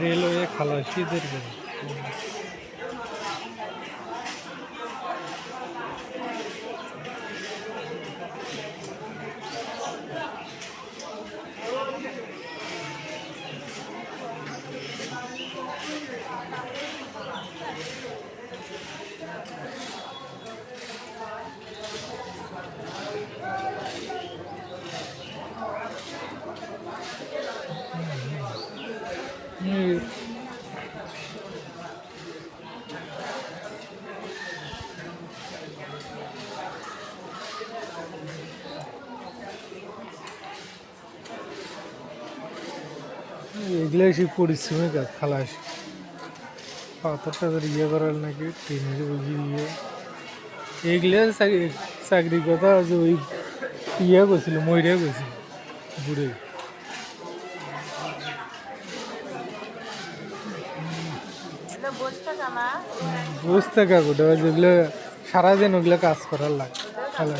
Railway খালাসিদের বাড়ি। এই এগুলাই সেই পরিশ্রমিক আর খালাস পাথর টাথর ইয়ে করার নাকি ট্রেনের ওই যে ইয়ে এইগুলা চাকরি চাকরির কথা যে ওই ইয়ে করছিল ময়রা করছিল বুড়ে বুঝতে কাকু যেগুলো সারাদিন ওগুলো কাজ করার লাগে ভালো